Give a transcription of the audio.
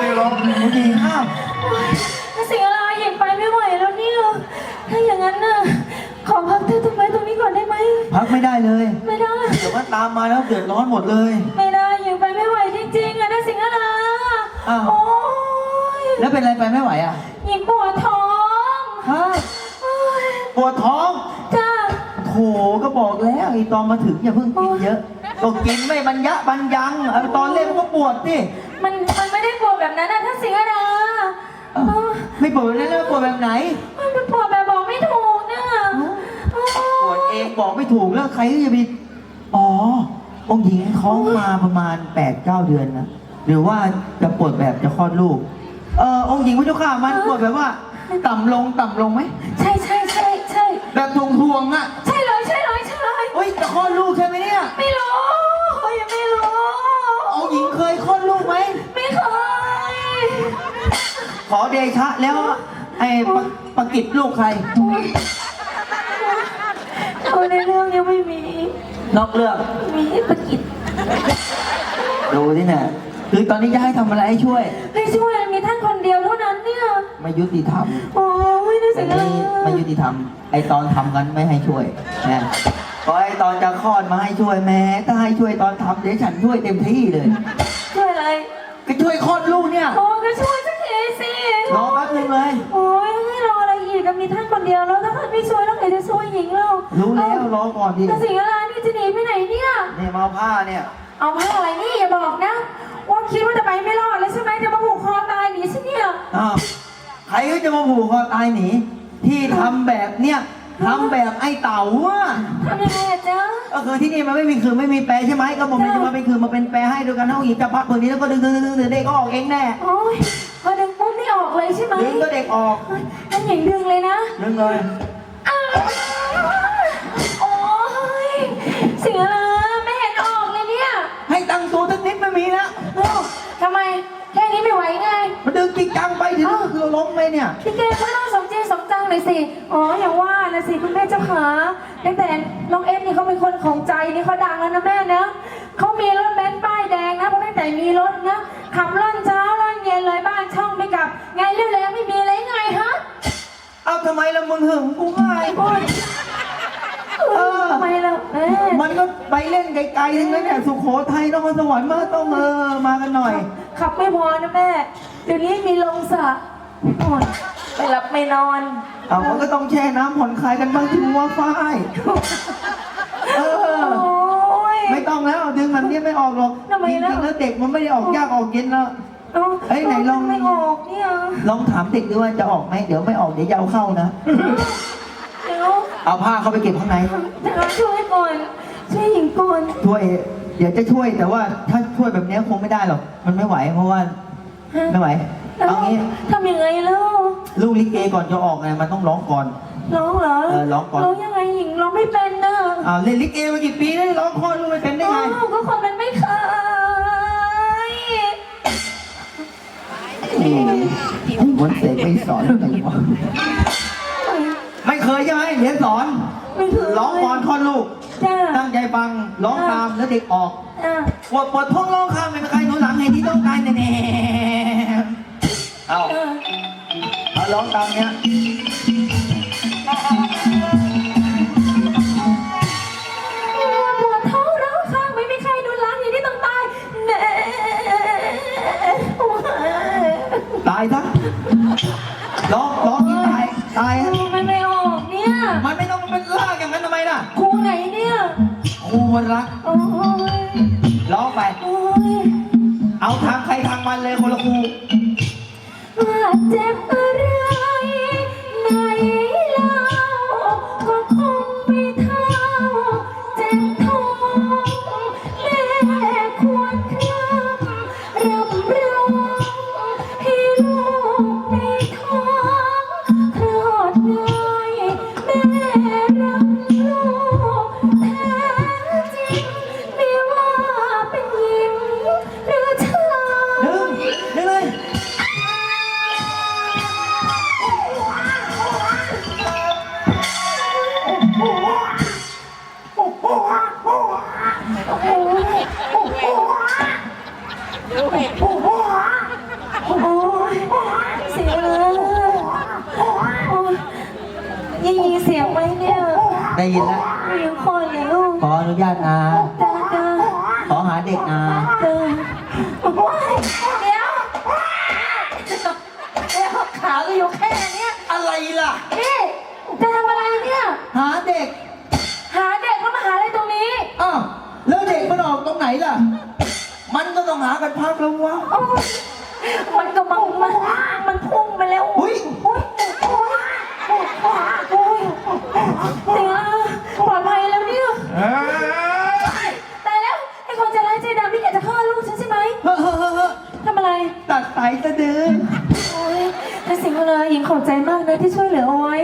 ได้ร้ององค์หญิงอ้าวถ้าสิ่งอะไรหญิงไปไม่ไหวแล้วเนี่ยถ้าอย่างนั้นน่ะขอพักเธอตรงไว้ตรงนี้ก่อนได้ไหมพักไม่ได้เลย ไม่ได้เดี๋ยวว่าตามมาแล้วเดือดร้อนหมดเลย ไม่ได้หญิงไปไม่ไหวจริงๆอะนะสิงห์อะไรอ้าวโอ้ยแล้วเป็นไรไปไม่ไหวอะหญิงปวดท้องฮะปวดท้องจ้าโถก็บอกแล้วไอ้ตอนมาถึงอย่าเพิ่งกินเยอะก็กินไม่บรรยะบรรยังไอ้ตอนเล่นมันก็ปวดสิมันมัน ปวดแบบนั้นนะถ้าสิงห์อะไรเอ้าไม่ปวดแบบนั้นแล้วปวดแบบไหน มันเป็นปวดแบบบอกไม่ถูกนะโอ้ปวดเองบอกไม่ถูกแล้วใครก็จะไปอ๋อ องค์หญิงท้องมาประมาณ8ปดเก้าเดือนนะ หรือว่าจะปวดแบบจะคลอดลูก เออองค์หญิงพระเจ้าข้ามันปวดแบบว่า ต่ำลงต่ำลงไหม ใช่ใช่ใช่ใช่แบบทวงทวงๆอะ ใช่เลยใช่เลยใช่เลยเฮ้ยจะคลอดลูก ขอเดชะแล้วไอ้ปะปะกิจลูกใครเอาในเรื่องยังไม่มี นอกเรื่องมีปกิจดูที่เนี่ยคือตอนนี้จะให้ทำอะไรให้ช่วย ให้ช่วยมีท่านคนเดียวเท่านั้นเนี่ย ไม่ยุติธรรมโอ้ไม่ได้อัสินเลนี้ไม่ยุติธรรม ไอตอนทำกันไม่ให้ช่วยนะพอไอตอนจะคลอดมาให้ช่วยแม้ถ้าให้ช่วยตอนทำเดี๋ยวฉันช่วยเต็มที่เลย ช่วยอะไร ก็ช่วยคลอดลูกเนี่ย โอ้ก็ช่วย สักทีสิ รอแป๊บนึงเลย โอ้ยให้รออะไรอีกก็มีท่านคนเดียวแล้วถ้าท่านไม่ช่วยแล้วใครจะช่วยหญิงเรารู้รู้แล้วรอก่อนดิแต่สิ่งอะไรนี่จะหนีไปไหนเนี่ย เนี่ยมาเอาผ้าเนี่ย เอาผ้าอะไรนี่อย่าบอกนะ ว่าคิดว่าจะไปไม่รอดแล้วใช่ไหมจะมาผูกคอตายหนีใช่เนี่ยอ้าวใครก็จะมาผูกคอตายหนี ที่ทำแบบเนี้ยทำแบบไอ้เต่าอะทำยังไงอะจ๊ะก็คือที่นี่มันไม่มีคือไม่มีแปรใช่ไหมก็ผมเลยจะมาเป็นคือมาเป็นแปรให้ดูกันนะองค์หญิงจะพักตัวนี้แล้วก็ดึงดึงดึงดึงดึงเด็กก็ออกเองแน่ โอ้ยพอดึงปุ๊บนี่ออก เลยใช่ไหมดึงก็เด็กออกเฮ้ยงั้นหญิงดึงเลยนะดึงเลยอ้าวโอ้ยเสียละไม่เห็นออกเลยเนี่ยให้ตั้งตัวสักนิดไม่มีนะเอ้าทำไมแค่นี้ไม่ไหวไง มันดึงจริงจังไปถึงคือล้มไปเนี่ยพี่เกก็ต้องสมจริงสมจังหน่อยสิ อ๋ออย่างว่านะสิคุณแม่เจ้าขาตั้งแต่น้องเอฟนี่เขาเป็นคนของใจนี่เขาดังแล้วนะแม่นะ เขามีรถเบนซ์ป้ายแดงนะเพราะตั้งแต่มีรถนะขับล่อนเช้าล่อนเย็นเลยบ้านช่องไม่กลับ ไงเรื่องแล้วไม่มีอะไรไงฮะเอาทำไมละมึงหึงกูง่ายโอ้ยเออทำไมล่ะแม่มันก็ไปเล่นไกลๆทั้งนั้นเนี่ยสุโขทัยนครสวรรค์มาต้องเออมากันหน่อย ขับไม่พอนะแม่เดี๋ยวนี้มีลงสระโอ้ยไม่หลับไม่นอน เอามันก็ต้องแช่น้ำผ่อนคลายกันบ้างที่ว่าฝ้าย เออโอ้ย ไม่ต้องแล้ว ดึงแบบนี้ไม่ออกหรอกทำไมจล่ะริงๆแล้วเด็กมันไม่ได้ออกยากออกเย็นแล้ว เอ้าเฮ้ยไหนลอง ไม่ออกเนี่ยลองถามเด็กดูว่าจะออกไหมเดี๋ยวไม่ออกเดี๋ยวจะเอาเข้านะ เดี๋ยวเอาผ้าเข้าไปเก็บข้างในเดี๋ยวช่วยก่อนช่วยหญิงก่อนช่วยเดี๋ยวจะช่วยแต่ว่าถ้าช่วยแบบนี้คงไม่ได้หรอก มันไม่ไหวเพราะว่าฮะไม่ไหว เอางี้ทำยังไงลูกลูกลิเกก่อนจะออกไงมันต้องร้องก่อน ร้องเหรอเออร้องก่อน ร้องยังไงห ญิงร้องไม่เป็นนะอ้าวเล่นลิเกมากี่ปีแล้วร้องคลอดลูกไม่เป็นได้ไงอ้าวก็คนมันไม่เคยนี่วันเสกไม่สอนอะไรวะไม่เคยใช่ไหมเรียนสอน ไม่เคยร้องก่อนคลอดลูก จ้าตั้งใจฟัง ร้องตามแล้วเด็กออกอะปวดปวดท้องร้องข้ามไม่เป็นใครหนูหลังไงที่ต้องการแน่ๆเอาเออเอาร้องตามเนี้ยปายซะร้องร้องที่ตายตายฮะมันไม่ออกเนี่ยมันไม่ต้องเป็นลากอย่างนั้นทำไมล่ะครูไหนเนี่ยครูวันรักโอ้ยร้องไป โอ้ยเอาทางใครทางมันเลยคนละครู ว่าเจ็บ ยเงยโงเสียงไหมเนี่ยได้ยินแล้ว ยิงคนเลยลูกขออนุญาตนะจ้าจ้ขอหาเด็กอาจ้าโอ้ยเดี๋ยวเดี๋ยวขาเก็อยู่แค่ ล่ะ มันก็ต้องหากันพักแล้ววะโอ๊ยมันกำลังมันมันพุ่งไปแล้วอุ๊ยโอ๊ยโอ๊ยโอ๊ยเสียปลอดภัยแล้วเนี่ยตายแล้วไอ้คนใจร้ายใจดำนี่อยากจะฆ่าลูกฉันใช่ไหมเฮ้อเฮ้อเฮ้อเฮ้อทำอะไรตัดสายสะดือ โอ๊ยแต่สิงห์เลยหญิงขอบใจมากนะที่ช่วยเหลือเอาไว้